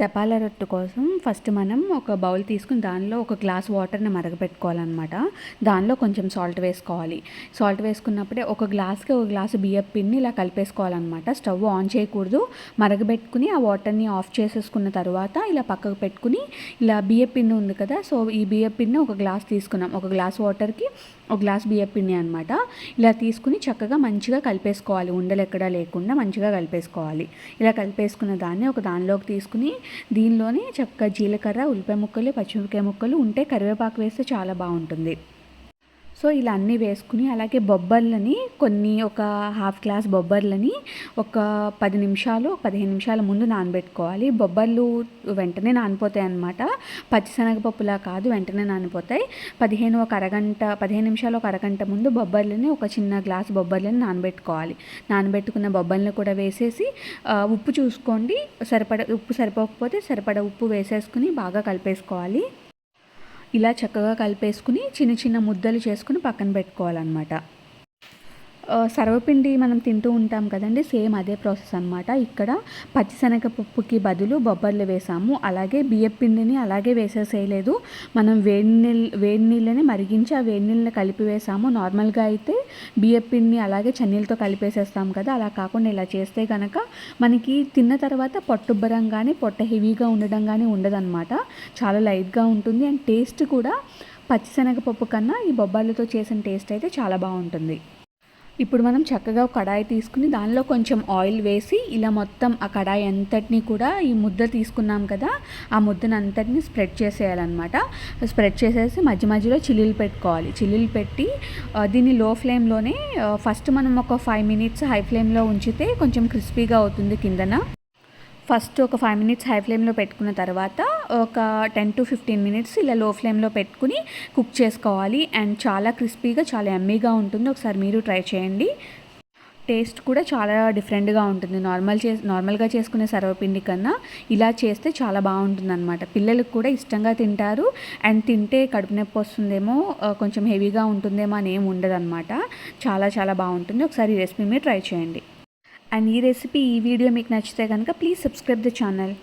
తెపాల రొట్టె కోసం ఫస్ట్ మనం ఒక బౌల్ తీసుకుని దానిలో ఒక గ్లాస్ వాటర్ని మరగపెట్టుకోవాలన్నమాట. దానిలో కొంచెం సాల్ట్ వేసుకోవాలి. సాల్ట్ వేసుకున్నప్పుడే ఒక గ్లాస్కి ఒక గ్లాసు బియ్యం పిండిని ఇలా కలిపేసుకోవాలన్నమాట. స్టవ్ ఆన్ చేయకూడదు. మరగబెట్టుకుని ఆ వాటర్ని ఆఫ్ చేసేసుకున్న తర్వాత ఇలా పక్కకు పెట్టుకుని ఇలా బియ్యం పిండి ఉంది కదా సో ఈ బియ్యం పిండిని ఒక గ్లాస్ తీసుకున్నాం. ఒక గ్లాస్ వాటర్కి ఒక గ్లాస్ బియ్యం పిండి అనమాట ఇలా తీసుకుని చక్కగా మంచిగా కలిపేసుకోవాలి. ఉండలు ఎక్కడా లేకుండా మంచిగా కలిపేసుకోవాలి. ఇలా కలిపేసుకున్న దాన్ని ఒక దానిలోకి తీసుకుని దీనిలోనే చక్కగా జీలకర్ర ఉల్లిపాయ ముక్కలు పచ్చిమిరపకాయ ముక్కలు ఉంటే కరివేపాకు వేస్తే చాలా బాగుంటుంది. సో ఇలా అన్నీ వేసుకుని అలాగే బొబ్బర్లని కొన్ని ఒక హాఫ్ గ్లాస్ బొబ్బర్లని ఒక పది నిమిషాలు పదిహేను నిమిషాల ముందు నానబెట్టుకోవాలి. బొబ్బర్లు వెంటనే నానిపోతాయి అన్నమాట. పచ్చిశనగపప్పులా కాదు వెంటనే నానిపోతాయి. పదిహేను ఒక అరగంట పదిహేను నిమిషాలు ఒక అరగంట ముందు బొబ్బర్లని ఒక చిన్న గ్లాస్ బొబ్బర్లని నానబెట్టుకోవాలి. నానబెట్టుకున్న బొబ్బర్లను కూడా వేసేసి ఉప్పు చూసుకోండి. సరిపడ ఉప్పు సరిపోకపోతే సరిపడ ఉప్పు వేసేసుకుని బాగా కలిపేసుకోవాలి. ఇలా చక్కగా కలిపేసుకుని చిన్న చిన్న ముద్దలు చేసుకుని పక్కన పెట్టుకోవాలన్నమాట. సర్వపిండి మనం తింటూ ఉంటాం కదండి సేమ్ అదే ప్రాసెస్ అనమాట ఇక్కడ పచ్చిశనగపప్పుకి బదులు బొబ్బర్లు వేసాము. అలాగే బియ్యం పిండిని అలాగే వేసేసేయలేదు. మనం వేడి నీళ్ళు వేడి నీళ్ళని మరిగించి ఆ వేడి నీళ్ళని కలిపి వేసాము. నార్మల్గా అయితే బియ్యం పిండిని అలాగే చన్నీళ్ళతో కలిపేసేస్తాం కదా అలా కాకుండా ఇలా చేస్తే కనుక మనకి తిన్న తర్వాత పొట్టుబ్బరం కానీ పొట్ట హెవీగా ఉండడం కానీ ఉండదన్నమాట. చాలా లైట్గా ఉంటుంది అండ్ టేస్ట్ కూడా పచ్చిశనగపప్పు కన్నా ఈ బొబ్బర్లతో చేసిన టేస్ట్ అయితే చాలా బాగుంటుంది. ఇప్పుడు మనం చక్కగా కడాయి తీసుకుని దానిలో కొంచెం ఆయిల్ వేసి ఇలా మొత్తం ఆ కడాయి అంతటిని కూడా ఈ ముద్ద తీసుకున్నాం కదా ఆ ముద్దను అంతటిని స్ప్రెడ్ చేసేయాలన్నమాట. స్ప్రెడ్ చేసేసి మధ్య మధ్యలో చిల్లీలు పెట్టుకోవాలి. చిల్లీలు పెట్టి దీన్ని లో ఫ్లేమ్లోనే ఫస్ట్ మనం ఒక ఫైవ్ మినిట్స్ హై ఫ్లేమ్లో ఉంచితే కొంచెం క్రిస్పీగా అవుతుంది కిందన. ఫస్ట్ ఒక ఫైవ్ మినిట్స్ హై ఫ్లేమ్లో పెట్టుకున్న తర్వాత ఒక టెన్ టు ఫిఫ్టీన్ మినిట్స్ ఇలా లో ఫ్లేమ్లో పెట్టుకుని కుక్ చేసుకోవాలి. అండ్ చాలా క్రిస్పీగా చాలా ఎమ్మీగా ఉంటుంది. ఒకసారి మీరు ట్రై చేయండి. టేస్ట్ కూడా చాలా డిఫరెంట్గా ఉంటుంది. నార్మల్ చే నార్మల్గా చేసుకునే సర్వపిండి కన్నా ఇలా చేస్తే చాలా బాగుంటుంది అనమాట పిల్లలకు కూడా ఇష్టంగా తింటారు. అండ్ తింటే కడుపు నొప్పి వస్తుందేమో కొంచెం హెవీగా ఉంటుందేమో అని ఏమి ఉండదు చాలా చాలా బాగుంటుంది. ఒకసారి ఈ రెసిపీ మీరు ట్రై చేయండి. అండ్ ఈ రెసిపీ ఈ వీడియో మీకు నచ్చితే కనుక ప్లీజ్ సబ్స్క్రైబ్ ద ఛానల్.